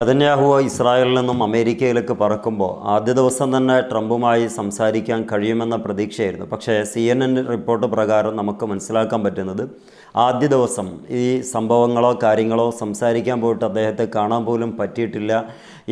Netanyahu ഇസ്രായേലിൽ നിന്നും അമേരിക്കയിലേക്ക് പറക്കുമ്പോൾ ആദ്യ ദിവസം തന്നെ ട്രംപുമായി സംസാരിക്കാൻ കഴിയുമെന്ന പ്രതീക്ഷയായിരുന്നു. പക്ഷേ സി എൻ എൻ റിപ്പോർട്ട് പ്രകാരം നമുക്ക് മനസ്സിലാക്കാൻ പറ്റുന്നത് ആദ്യ ദിവസം ഈ സംഭവങ്ങളോ കാര്യങ്ങളോ സംസാരിക്കാൻ പോയിട്ട് അദ്ദേഹത്തെ കാണാൻ പോലും പറ്റിയിട്ടില്ല.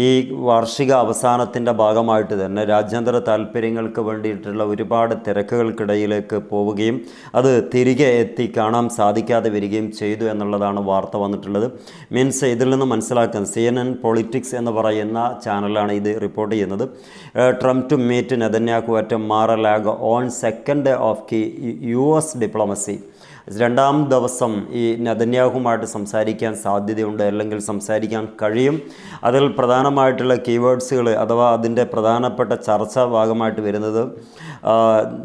ഈ വാർഷിക അവസാനത്തിന്റെ ഭാഗമായിട്ട് തന്നെ രാജ്യാന്തര താല്പര്യങ്ങൾക്ക് വേണ്ടിയിട്ടുള്ള ഒരുപാട് തിരക്കുകൾക്കിടയിലേക്ക് പോവുകയും അത് തിരികെ എത്തി കാണാൻ സാധിക്കാതെ വരികയും ചെയ്തു എന്നുള്ളതാണ് വാർത്ത വന്നിട്ടുള്ളത്. മീൻസ് ഇതിൽ നിന്ന് മനസ്സിലാക്കുന്നത് സി എൻ എൻ പൊളിറ്റിക്സ് എന്ന് പറയുന്ന ചാനലാണ് ഇത് റിപ്പോർട്ട് ചെയ്യുന്നത്. Trump to meet Netanyahu at Mar a Lago on second of key U S diplomacy. രണ്ടാം ദിവസം ഈ നദന്യാഹുമായിട്ട് സംസാരിക്കാൻ സാധ്യതയുണ്ട് അല്ലെങ്കിൽ സംസാരിക്കാൻ കഴിയും. അതിൽ പ്രധാനമായിട്ടുള്ള കീവേഡ്സുകൾ അഥവാ അതിന്റെ പ്രധാനപ്പെട്ട ചർച്ച ഭാഗമായിട്ട് വരുന്നത്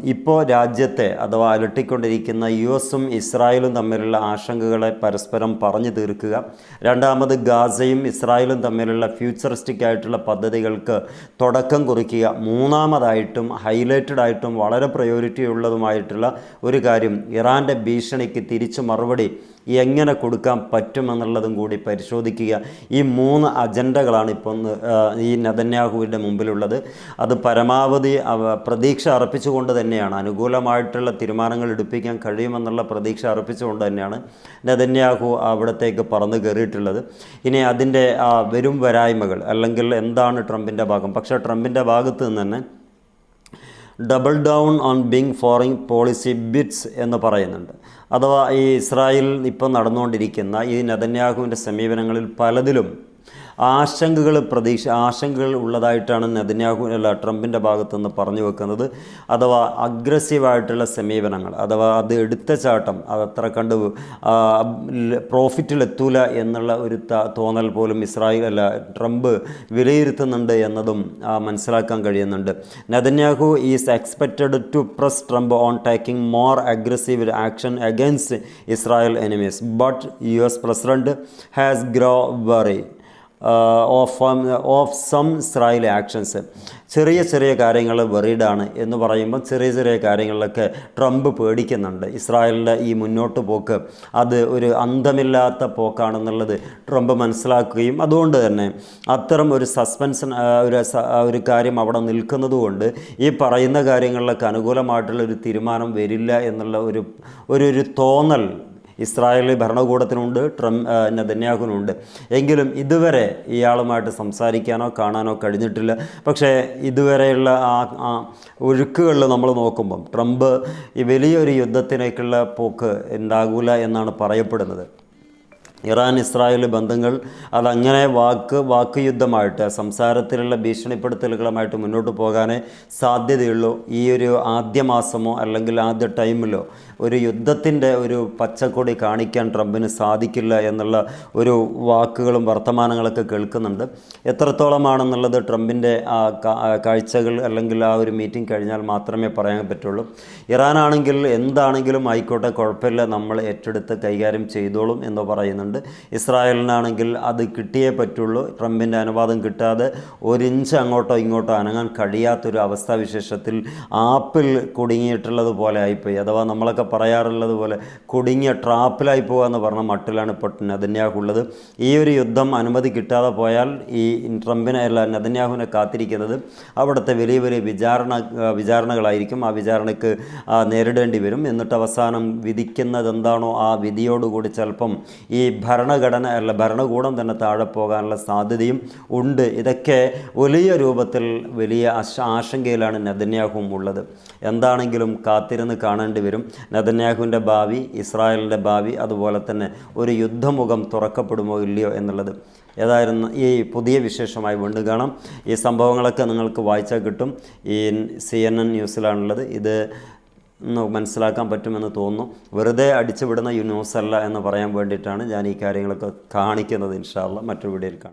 ഇപ്പോൾ രാജ്യത്തെ അഥവാ അലട്ടിക്കൊണ്ടിരിക്കുന്ന യു എസും ഇസ്രായേലും തമ്മിലുള്ള ആശങ്കകളെ പരസ്പരം പറഞ്ഞു തീർക്കുക. രണ്ടാമത് ഗാസയും ഇസ്രായേലും തമ്മിലുള്ള ഫ്യൂച്ചറിസ്റ്റിക് ആയിട്ടുള്ള പദ്ധതികൾക്ക് തുടക്കം കുറിക്കുക. മൂന്നാമതായിട്ടും ഹൈലൈറ്റഡ് ആയിട്ടും വളരെ പ്രയോറിറ്റി ഉള്ളതുമായിട്ടുള്ള ഒരു കാര്യം ഇറാന്റെ ഭീഷണിക്ക് തിരിച്ചു മറുപടി എങ്ങനെ കൊടുക്കാൻ പറ്റുമെന്നുള്ളതും കൂടി പരിശോധിക്കുക. ഈ മൂന്ന് അജണ്ടകളാണ് ഇപ്പം ഈ നെതന്യാഹുവിന്റെ മുമ്പിലുള്ളത്. അത് പരമാവധി പ്രതീക്ഷ അർപ്പിച്ചുകൊണ്ട് തന്നെയാണ്. അനുകൂലമായിട്ടുള്ള തീരുമാനങ്ങൾ എടുപ്പിക്കാൻ കഴിയുമെന്നുള്ള പ്രതീക്ഷ അർപ്പിച്ചുകൊണ്ട് തന്നെയാണ് നെതന്യാഹു അവിടത്തേക്ക് പറന്നു കയറിയിട്ടുള്ളത്. ഇനി അതിന്റെ വരും വരായ്മകൾ അല്ലെങ്കിൽ എന്താണ് ട്രംപിന്റെ ഭാഗം? പക്ഷേ ട്രംപിന്റെ ഭാഗത്ത് നിന്ന് തന്നെ double down on big foreign policy bets എന്ന് പറയുന്നുണ്ട്. അഥവാ ഈ ഇസ്രായേൽ ഇപ്പം നടന്നുകൊണ്ടിരിക്കുന്ന ഈ നെതന്യാഹുവിന്റെ സമീപനങ്ങളിൽ പലതിലും ആശങ്കകൾ പ്രതീക്ഷ ആശങ്കകൾ ഉള്ളതായിട്ടാണ് നെതന്യാഹു അല്ല ട്രംപിന്റെ ഭാഗത്തുനിന്ന് പറഞ്ഞു വെക്കുന്നത്. അഥവാ അഗ്രസീവായിട്ടുള്ള സമീപനങ്ങൾ അഥവാ അത് എടുത്ത ചാട്ടം അതത്ര കണ്ട് പ്രോഫിറ്റിലെത്തൂല എന്നുള്ള ഒരു തോന്നൽ പോലും ഇസ്രായേൽ അല്ല ട്രംപ് വിലയിരുത്തുന്നുണ്ട് എന്നതും മനസ്സിലാക്കാൻ കഴിയുന്നുണ്ട്. Netanyahu is expected to press Trump on taking more aggressive action against Israel enemies but U S president has grow weary of of some Israel actions ചെറിയ ചെറിയ കാര്യങ്ങൾ വെറീഡാണ് എന്ന് പറയുമ്പോൾ ചെറിയ ചെറിയ കാര്യങ്ങളിലൊക്കെ ട്രംപ് പേടിക്കുന്നുണ്ട്. ഇസ്രായേലിന്റെ ഈ മുന്നോട്ട് പോക്ക് അത് ഒരു അന്തമില്ലാത്ത പോക്കാണെന്നുള്ളത് ട്രംപ് മനസ്സിലാക്കുകയും അതുകൊണ്ട് തന്നെ അത്തരം ഒരു സസ്പെൻഷൻ ഒരു ഒരു കാര്യം അവിടെ നിൽക്കുന്നതുകൊണ്ട് ഈ പറയുന്ന കാര്യങ്ങളിലൊക്കെ അനുകൂലമായിട്ടുള്ള ഒരു തീരുമാനം വരില്ല എന്നുള്ള ഒരു ഒരു തോന്നൽ ഇസ്രായേൽ ഭരണകൂടത്തിനുണ്ട് ട്രം നെതന്യാഹുവിനുണ്ട്. എങ്കിലും ഇതുവരെ ഇയാളുമായിട്ട് സംസാരിക്കാനോ കാണാനോ കഴിഞ്ഞിട്ടില്ല. പക്ഷേ ഇതുവരെയുള്ള ആ ഒഴുക്കുകളിൽ നമ്മൾ നോക്കുമ്പം ട്രംപ് ഈ വലിയൊരു യുദ്ധത്തിലേക്കുള്ള പോക്ക് ഉണ്ടാകൂല എന്നാണ് പറയപ്പെടുന്നത്. ഇറാൻ ഇസ്രായേൽ ബന്ധങ്ങൾ അതങ്ങനെ വാക്ക് വാക്ക് യുദ്ധമായിട്ട് സംസാരത്തിലുള്ള ഭീഷണിപ്പെടുത്തലുകളുമായിട്ട് മുന്നോട്ട് പോകാനേ സാധ്യതയുള്ളൂ. ഈ ഒരു ആദ്യ മാസമോ അല്ലെങ്കിൽ ആദ്യ ടൈമിലോ ഒരു യുദ്ധത്തിന്റെ ഒരു പച്ചക്കൊടി കാണിക്കാൻ ട്രംപിന് സാധിക്കില്ല എന്നുള്ള ഒരു വാക്കുകളും വർത്തമാനങ്ങളൊക്കെ കേൾക്കുന്നുണ്ട്. എത്രത്തോളമാണെന്നുള്ളത് ട്രംപിന്റെ കാഴ്ചകൾ അല്ലെങ്കിൽ ആ ഒരു മീറ്റിംഗ് കഴിഞ്ഞാൽ മാത്രമേ പറയാൻ പറ്റുള്ളൂ. ഇറാനാണെങ്കിൽ എന്താണെങ്കിലും ആയിക്കോട്ടെ കുഴപ്പമില്ല നമ്മൾ ഏറ്റെടുത്ത് കൈകാര്യം ചെയ്തോളും എന്ന് പറയുന്നുണ്ട്. ഇസ്രായേലിനാണെങ്കിൽ അത് കിട്ടിയേ പറ്റുള്ളൂ. ട്രംപിന്റെ അനുവാദം കിട്ടാതെ ഒരിഞ്ച് അങ്ങോട്ടോ ഇങ്ങോട്ടോ അനങ്ങാൻ കഴിയാത്തൊരു അവസ്ഥാവിശേഷത്തിൽ ആപ്പിൽ കുടുങ്ങിയിട്ടുള്ളത് പോലെ ആയിപ്പോയി. അഥവാ നമ്മളൊക്കെ പറയാറുള്ളത് പോലെ കുടുങ്ങിയ ട്രാപ്പിലായി പോകുക എന്ന് പറഞ്ഞ മട്ടിലാണ് ഇപ്പോൾ നെതന്യാഹുള്ളത്. ഈ ഒരു യുദ്ധം അനുമതി കിട്ടാതെ പോയാൽ ഈ ട്രംപിനെ അല്ല നെതന്യാഹുവിനെ കാത്തിരിക്കുന്നത് അവിടുത്തെ വലിയ വലിയ വിചാരണ വിചാരണകളായിരിക്കും. ആ വിചാരണയ്ക്ക് നേരിടേണ്ടി വരും. എന്നിട്ട് അവസാനം വിധിക്കുന്നത് എന്താണോ ആ വിധിയോടുകൂടി ചിലപ്പം ഈ ഭരണഘടന അല്ല ഭരണകൂടം തന്നെ താഴെ പോകാനുള്ള സാധ്യതയും ഉണ്ട്. ഇതൊക്കെ വലിയ രൂപത്തിൽ വലിയ ആശങ്കയിലാണ് നെതന്യാഹുവും ഉള്ളത്. എന്താണെങ്കിലും കാത്തിരുന്ന് കാണേണ്ടി വരും. നെതന്യാഹുവിന്റെ ഭാവി ഇസ്രായേലിന്റെ ഭാവി അതുപോലെ തന്നെ ഒരു യുദ്ധമുഖം തുറക്കപ്പെടുമോ ഇല്ലയോ എന്നുള്ളത്. ഏതായിരുന്നു ഈ പുതിയ വിശേഷമായി വീണ്ടും കാണാം. ഈ സംഭവങ്ങളൊക്കെ നിങ്ങൾക്ക് വായിച്ചാൽ കിട്ടും. ഈ സി എൻ എൻ ന്യൂസിലാണുള്ളത്. ഇത് മനസ്സിലാക്കാൻ പറ്റുമെന്ന് തോന്നുന്നു. വെറുതെ അടിച്ചുവിടുന്ന ഈ ന്യൂസല്ല എന്ന് പറയാൻ വേണ്ടിയിട്ടാണ് ഞാൻ ഈ കാര്യങ്ങളൊക്കെ കാണിക്കുന്നത് ഇൻഷാല്ല മറ്റൊരു വീഡിയോയിൽ കാണാം.